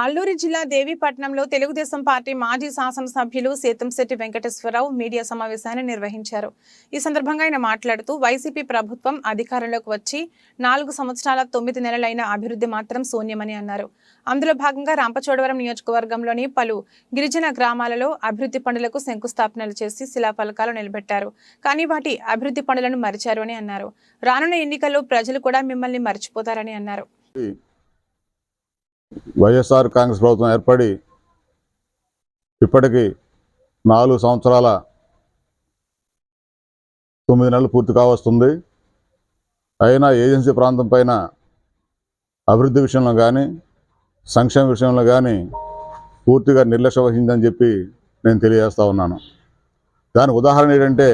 అల్లూరి జిల్లా దేవీపట్నంలో తెలుగుదేశం పార్టీ మాజీ శాసనసభ్యులు సేతంశెట్టి వెంకటేశ్వరరావు మీడియా సమావేశాన్ని నిర్వహించారు. ఈ సందర్భంగా ఆయన మాట్లాడుతూ వైసీపీ ప్రభుత్వం అధికారంలోకి వచ్చి నాలుగు సంవత్సరాల తొమ్మిది నెలలైన అభివృద్ధి మాత్రం శూన్యమని అన్నారు. అందులో భాగంగా రాంపచోడవరం నియోజకవర్గంలోని పలు గిరిజన గ్రామాలలో అభివృద్ధి పనులకు శంకుస్థాపనలు చేసి శిలాఫలకాలు నిలబెట్టారు. కానీ వాటి అభివృద్ధి పనులను మరిచారు అని అన్నారు. రానున్న ఎన్నికల్లో ప్రజలు కూడా మిమ్మల్ని మర్చిపోతారని అన్నారు. వైఎస్ఆర్ కాంగ్రెస్ ప్రభుత్వం ఏర్పడి ఇప్పటికి నాలుగు సంవత్సరాల తొమ్మిది నెలలు పూర్తి కావస్తుంది. అయినా ఏజెన్సీ ప్రాంతం పైన అభివృద్ధి విషయంలో కానీ సంక్షేమ విషయంలో కానీ పూర్తిగా నిర్లక్ష్య వహిందని చెప్పి నేను తెలియజేస్తా ఉన్నాను. దానికి ఉదాహరణ ఏంటంటే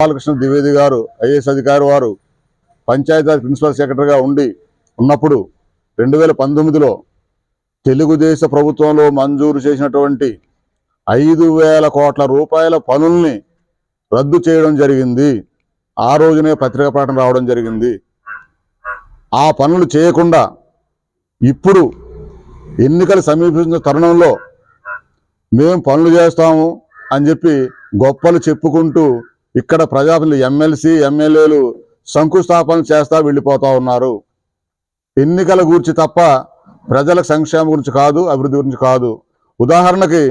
బాలకృష్ణ ద్వివేది గారు ఐఏఎస్ అధికారి వారు పంచాయతీరాజ్ ప్రిన్సిపల్ సెక్రటరీగా ఉండి ఉన్నప్పుడు రెండు వేల పంతొమ్మిదిలో తెలుగుదేశ ప్రభుత్వంలో మంజూరు చేసినటువంటి ఐదు వేల కోట్ల రూపాయల పనుల్ని రద్దు చేయడం జరిగింది. ఆ రోజునే పత్రికా ప్రకటన రావడం జరిగింది. ఆ పనులు చేయకుండా ఇప్పుడు ఎన్నికలు సమీపించిన తరుణంలో మేము పనులు చేస్తాము అని చెప్పి గొప్పలు చెప్పుకుంటూ ఇక్కడ ప్రజాపతి ఎమ్మెల్సీ ఎమ్మెల్యేలు శంకుస్థాపన చేస్తా వెళ్ళిపోతా ఉన్నారు. ఎన్నికల గురించి తప్ప ప్రజల సంక్షేమం గురించి కాదు అభివృద్ధి గురించి కాదు. ఉదాహరణకి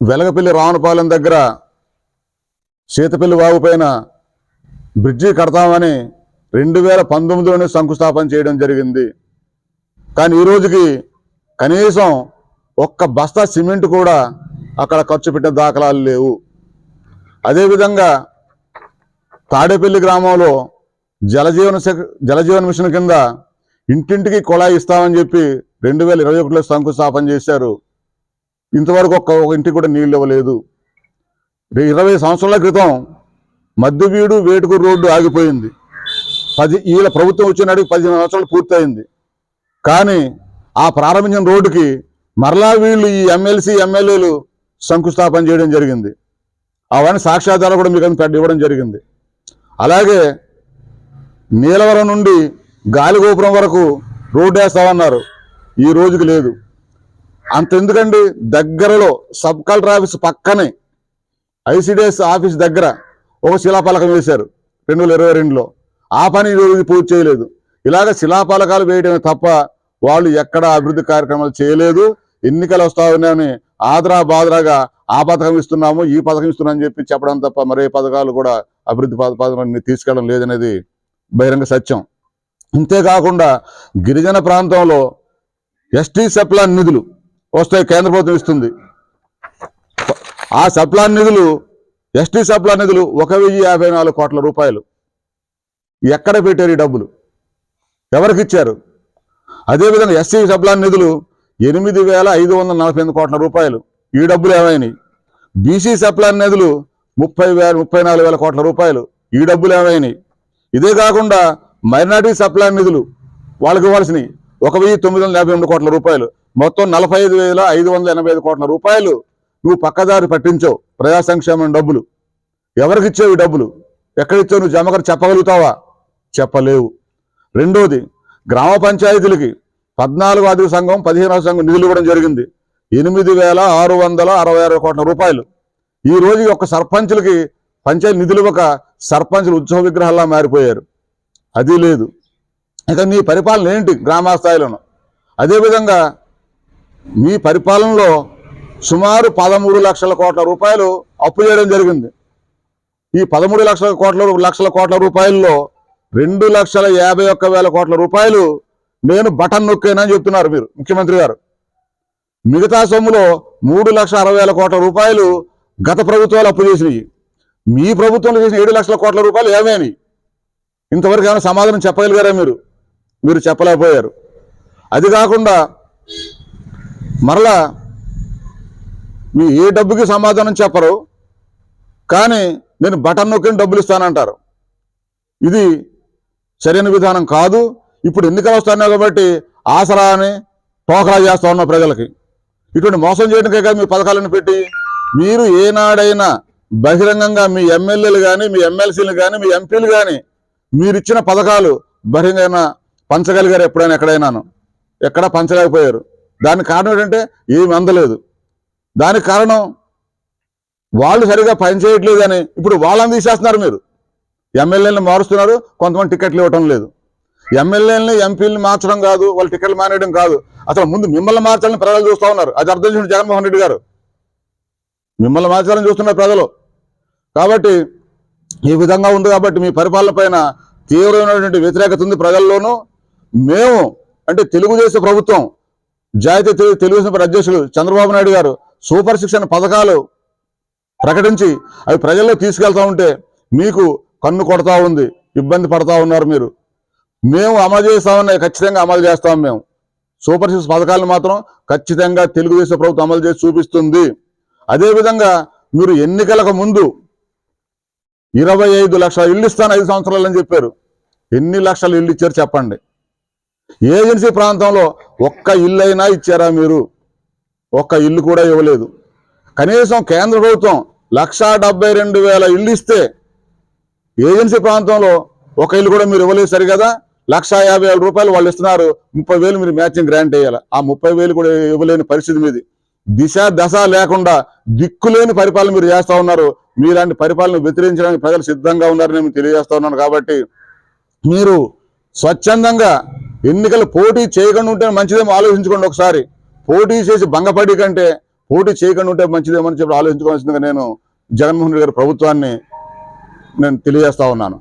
వెలగపల్లి రావణపాలెం దగ్గర సీతపల్లి వాగు పైన బ్రిడ్జి కడతామని రెండు వేల పంతొమ్మిదిలోనే శంకుస్థాపన చేయడం జరిగింది. కానీ ఈ రోజుకి కనీసం ఒక్క బస్తా సిమెంట్ కూడా అక్కడ ఖర్చు పెట్టిన దాఖలాలు లేవు. అదేవిధంగా తాడేపల్లి గ్రామంలో జలజీవన జలజీవన మిషన్ కింద ఇంటింటికి కుళాయి ఇస్తామని చెప్పి రెండు వేల ఇరవై ఒకటిలో శంకుస్థాపన చేశారు. ఇంతవరకు ఒక్క ఒక ఇంటికి కూడా నీళ్ళు ఇవ్వలేదు. ఇరవై సంవత్సరాల క్రితం మద్దువీడు వేటుకు రోడ్డు ఆగిపోయింది. పది వీళ్ళ ప్రభుత్వం వచ్చినాడికి పదిహేను సంవత్సరాలు పూర్తయింది. కానీ ఆ ప్రారంభించిన రోడ్డుకి మరలా వీళ్ళు ఈ ఎమ్మెల్సీ ఎమ్మెల్యేలు శంకుస్థాపన చేయడం జరిగింది. అవన్నీ సాక్ష్యాధారాలు కూడా మీకు అన్ని ఇవ్వడం జరిగింది. అలాగే నీలవరం నుండి గాలిగోపురం వరకు రోడ్డు వేస్తామన్నారు. ఈ రోజుకి లేదు. అంతెందుకండి? దగ్గరలో సబ్ కలెక్టర్ ఆఫీస్ పక్కనే ఐసిడిఎస్ ఆఫీస్ దగ్గర ఒక శిలాపలకం వేశారు రెండు వేల ఇరవై రెండులో. ఆ పని ఈరోజు రోజు పూర్తి చేయలేదు. ఇలాగ శిలాపలకాలు వేయడమే తప్ప వాళ్ళు ఎక్కడ అభివృద్ధి కార్యక్రమాలు చేయలేదు. ఎన్నికలు వస్తా ఉన్నాయని ఆదరా బాదరాగా ఆ పథకం ఇస్తున్నాము ఈ పథకం ఇస్తున్నామని చెప్పి చెప్పడం తప్ప మరే పథకాలు కూడా అభివృద్ధి పథ పథకాన్ని తీసుకెళ్ళడం లేదనేది బహిరంగ సత్యం. అంతేకాకుండా గిరిజన ప్రాంతంలో ఎస్టీ సప్లాన్ నిధులు వస్తాయి కేంద్ర ప్రభుత్వం ఇస్తుంది. ఆ సప్లాన్ నిధులు ఎస్టీ సప్లాన్ నిధులు ఒక వెయ్యి యాభై నాలుగు కోట్ల రూపాయలు. ఎక్కడ పెట్టారు ఈ డబ్బులు? ఎవరికి ఇచ్చారు? అదేవిధంగా ఎస్సీ సప్లాన్ నిధులు ఎనిమిది వేల ఐదు వందల నలభై ఎనిమిది కోట్ల రూపాయలు. ఈ డబ్బులు ఏమైనాయి? బీసీ సప్లాన్ నిధులు ముప్పై వేల ముప్పై నాలుగు వేల కోట్ల రూపాయలు. ఈ డబ్బులు ఏమైనాయి? ఇదే కాకుండా మైనార్టీ సప్లై నిధులు వాళ్ళకి ఇవ్వాల్సినవి. ఒక వెయ్యి తొమ్మిది వందల యాభై ఎనిమిది కోట్ల రూపాయలు. మొత్తం నలభై ఐదు వేల ఐదు వందల ఎనభై ఐదు కోట్ల రూపాయలు నువ్వు పక్కదారి పట్టించావు ప్రజా సంక్షేమం డబ్బులు. ఎవరికి ఇచ్చావు ఈ డబ్బులు? ఎక్కడిచ్చావు నువ్వు? జమకరి చెప్పగలుగుతావా? చెప్పలేవు. రెండోది గ్రామ పంచాయతీలకి పద్నాలుగు అధిక సంఘం పదిహేనవ సంఘం నిధులు ఇవ్వడం జరిగింది. ఎనిమిది వేల ఆరు వందల అరవై ఆరు కోట్ల రూపాయలు. ఈ రోజు యొక్క సర్పంచులకి పంచాయతీ నిధులు ఒక సర్పంచులు ఉత్సవ విగ్రహాల్లా మారిపోయారు. అది లేదు. ఇక మీ పరిపాలన ఏంటి గ్రామ స్థాయిలోనూ అదేవిధంగా మీ పరిపాలనలో సుమారు పదమూడు లక్షల కోట్ల రూపాయలు అప్పు చేయడం జరిగింది. ఈ పదమూడు లక్షల కోట్ల లక్షల కోట్ల రూపాయల్లో రెండు లక్షల యాభై ఒక్క వేల కోట్ల రూపాయలు నేను బటన్ నొక్కానని చెప్తున్నారు మీరు ముఖ్యమంత్రి గారు. మిగతా సొమ్ములో మూడు లక్షల అరవై వేల కోట్ల రూపాయలు గత ప్రభుత్వాలు అప్పు చేసినాయి. మీ ప్రభుత్వంలో చేసిన ఏడు లక్షల కోట్ల రూపాయలు ఏమైనాయి? ఇంతవరకు ఏమైనా సమాధానం చెప్పగలిగారా మీరు? మీరు చెప్పలేకపోయారు. అది కాకుండా మరలా మీ ఏ డబ్బుకి సమాధానం చెప్పరు కానీ నేను బటన్ నొక్కిన డబ్బులు ఇస్తానంటారు. ఇది సరైన విధానం కాదు. ఇప్పుడు ఎన్నికలు వస్తున్నాయి కాబట్టి ఆసరా అని టోకరా చేస్తా ఉన్న ప్రజలకి. ఇటువంటి మోసం చేయడానికే కదా మీ పథకాలను పెట్టి మీరు ఏనాడైనా బహిరంగంగా మీ ఎమ్మెల్యేలు కానీ మీ ఎమ్మెల్సీలు కానీ మీ ఎంపీలు కానీ మీరు ఇచ్చిన పథకాలు బహిరంగంగా పంచగలిగారు ఎప్పుడైనా ఎక్కడైనాను. ఎక్కడ పంచలేకపోయారు. దానికి కారణం ఏంటంటే ఏమి అందలేదు. దానికి కారణం వాళ్ళు సరిగా పని కానీ ఇప్పుడు వాళ్ళని తీసేస్తున్నారు మీరు. ఎమ్మెల్యేలను మారుస్తున్నారు కొంతమంది టికెట్లు ఇవ్వటం లేదు. ఎమ్మెల్యేలని ఎంపీలని మార్చడం కాదు వాళ్ళు టికెట్లు మానేయడం కాదు. అసలు ముందు మిమ్మల్ని మార్చాలని ప్రజలు చూస్తూ ఉన్నారు. అది అర్థం చేసిన జగన్మోహన్ రెడ్డి గారు. మిమ్మల్ని మాత్రం చూస్తున్నారు ప్రజలు. కాబట్టి ఈ విధంగా ఉంది కాబట్టి మీ పరిపాలన పైన తీవ్రమైనటువంటి వ్యతిరేకత ఉంది ప్రజల్లోనూ. మేము అంటే తెలుగుదేశం ప్రభుత్వం జాతీయ తెలుగుదేశం అధ్యక్షులు చంద్రబాబు నాయుడు గారు సూపర్ శిక్షణ పథకాలు ప్రకటించి అవి ప్రజల్లో తీసుకెళ్తా ఉంటే మీకు కన్ను కొడతా ఉంది ఇబ్బంది పడతా ఉన్నారు మీరు. మేము అమలు చేస్తామని ఖచ్చితంగా అమలు చేస్తాం మేము. సూపర్ సిక్స్ పథకాలను మాత్రం ఖచ్చితంగా తెలుగుదేశం ప్రభుత్వం అమలు చేసి చూపిస్తుంది. అదేవిధంగా మీరు ఎన్నికలకు ముందు ఇరవై ఐదు లక్షల ఇల్లు ఇస్తాను ఐదు సంవత్సరాలని చెప్పారు. ఎన్ని లక్షలు ఇల్లు ఇచ్చారు చెప్పండి. ఏజెన్సీ ప్రాంతంలో ఒక్క ఇల్లు అయినా ఇచ్చారా మీరు? ఒక్క ఇల్లు కూడా ఇవ్వలేదు. కనీసం కేంద్ర ప్రభుత్వం లక్షా డెబ్బై రెండు వేల ఇల్లు ఇస్తే ఏజెన్సీ ప్రాంతంలో ఒక ఇల్లు కూడా మీరు ఇవ్వలేదు సరి కదా లక్షా యాభై వేల రూపాయలు వాళ్ళు ఇస్తున్నారు. ముప్పై వేలు మీరు మ్యాచింగ్ గ్రాంట్ వేయాలి. ఆ ముప్పై వేలు కూడా ఇవ్వలేని పరిస్థితి మీది. దిశ దశ లేకుండా దిక్కులేని పరిపాలన మీరు చేస్తా ఉన్నారు. మీలాంటి పరిపాలన వ్యతిరేకించడానికి ప్రజలు సిద్ధంగా ఉన్నారని నేను తెలియజేస్తా ఉన్నాను కాబట్టి మీరు స్వచ్ఛందంగా ఎన్నికలు పోటీ చేయకుండా ఉంటే మంచిదేమో ఆలోచించుకోండి ఒకసారి. పోటీ చేసి భంగపడి కంటే పోటీ చేయకుండా ఉంటే మంచిదేమో అని చెప్పి ఆలోచించుకోవాల్సిందిగా నేను జగన్మోహన్ రెడ్డి గారి ప్రభుత్వాన్ని నేను తెలియజేస్తా ఉన్నాను.